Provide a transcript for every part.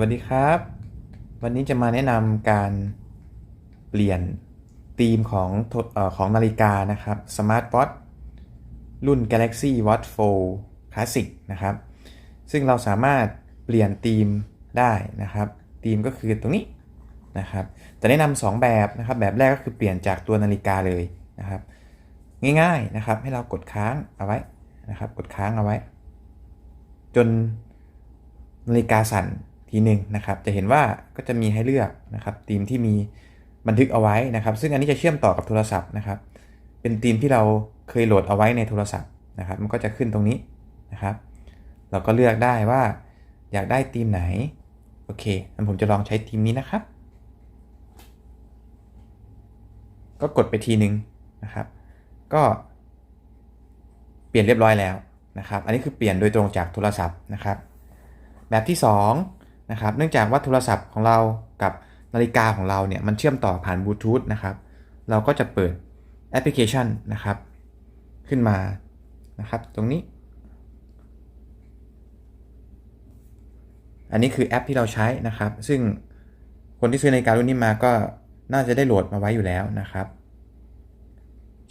วัสดีครับ วันนี้จะมาแนะนำการเปลี่ยนธีมของออของนาฬิกานะครับ Smart Watch รุ่น Galaxy Watch 4 Classic นะครับ ซึ่งเราสามารถเปลี่ยนธีมได้นะครับธีมก็คือตรงนี้นะครับจะแนะนำสองแบบนะครับ แบบแรกก็คือเปลี่ยนจากตัวนาฬิกาเลยนะครับ ง่ายๆนะครับให้เรากดค้างเอาไว้นะครับ กดค้างเอาไว้ จนนาฬิกาสั่น ทีหนึ่งนะครับ จะเห็นว่าก็จะมีให้เลือกนะครับธีมที่มีบันทึกเอาไว้นะครับ ซึ่งอันนี้จะเชื่อมต่อกับโทรศัพท์นะครับ เป็นธีมที่เราเคยโหลดเอาไว้ในโทรศัพท์นะครับ มันก็จะขึ้นตรงนี้นะครับ เราก็เลือกได้ว่าอยากได้ธีมไหน โอเคงั้นผมจะลองใช้ธีมนี้นะครับ ก็กดไปทีหนึ่งนะครับ ก็เปลี่ยนเรียบร้อยแล้วนะครับ อันนี้คือเปลี่ยนโดยตรงจากโทรศัพท์นะครับ แบบที่ 2 นะครับ เนื่องจากว่าโทรศัพท์ของเรากับนาฬิกาของเราเนี่ยมันเชื่อมต่อผ่านบลูทูธนะครับ เราก็จะเปิดแอปพลิเคชันนะครับ ขึ้นมานะครับ ตรงนี้ อันนี้คือแอปที่เราใช้นะครับ ซึ่งคนที่ซื้อนาฬิการุ่นนี้มาก็น่าจะได้โหลดมาไว้อยู่แล้วนะครับ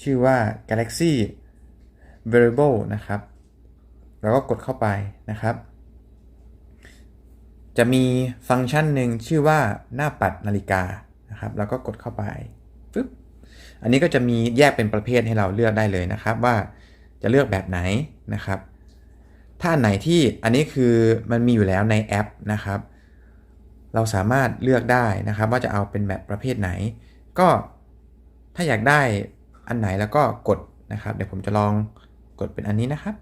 ชื่อว่า Galaxy Wearable นะครับเราก็กดเข้าไปนะครับ จะมีฟังก์ชันหนึ่งชื่อว่าหน้าปัดนาฬิกานะครับ แล้วก็กดเข้าไปปึ๊บอันนี้ก็จะมีแยกเป็นประเภทให้เราเลือกได้เลยนะครับ ว่าจะเลือกแบบไหนนะครับ ถ้าอันไหนที่อันนี้คือมันมีอยู่แล้วในแอปนะครับ เราสามารถเลือกได้นะครับ ว่าจะเอาเป็นแบบประเภทไหน ก็ถ้าอยากได้อันไหนแล้วก็กดนะครับ เดี๋ยวผมจะลองกดเป็นอันนี้นะครับ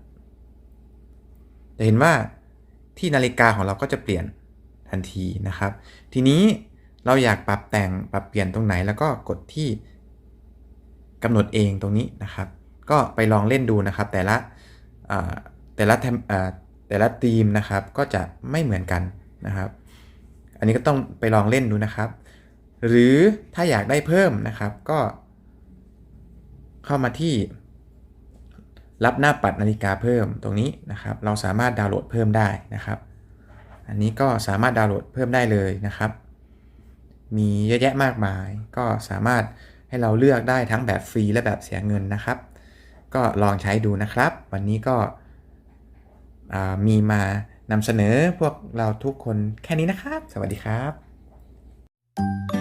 จะเห็นว่าที่นาฬิกาของเราก็จะเปลี่ยน ทันทีนะครับ ทีนี้เราอยากปรับแต่งปรับเปลี่ยนตรงไหนแล้วก็กดที่กำหนดเองตรงนี้นะครับ ก็ไปลองเล่นดูนะครับ แต่ละแต่ละแทมอ่าแต่ละธีมนะครับก็จะไม่เหมือนกันนะครับ อันนี้ก็ต้องไปลองเล่นดูนะครับ หรือถ้าอยากได้เพิ่มนะครับก็เข้ามาที่รับหน้าปัดนาฬิกาเพิ่มตรงนี้นะครับ เราสามารถดาวน์โหลดเพิ่มได้นะครับ อันนี้ก็สามารถดาวน์โหลดเพิ่มได้เลยนะครับ มีเยอะแยะมากมาย ก็สามารถให้เราเลือกได้ทั้งแบบฟรีและแบบเสียเงินนะครับ ก็ลองใช้ดูนะครับ วันนี้ก็มีมานำเสนอพวกเราทุกคนแค่นี้นะครับ สวัสดีครับ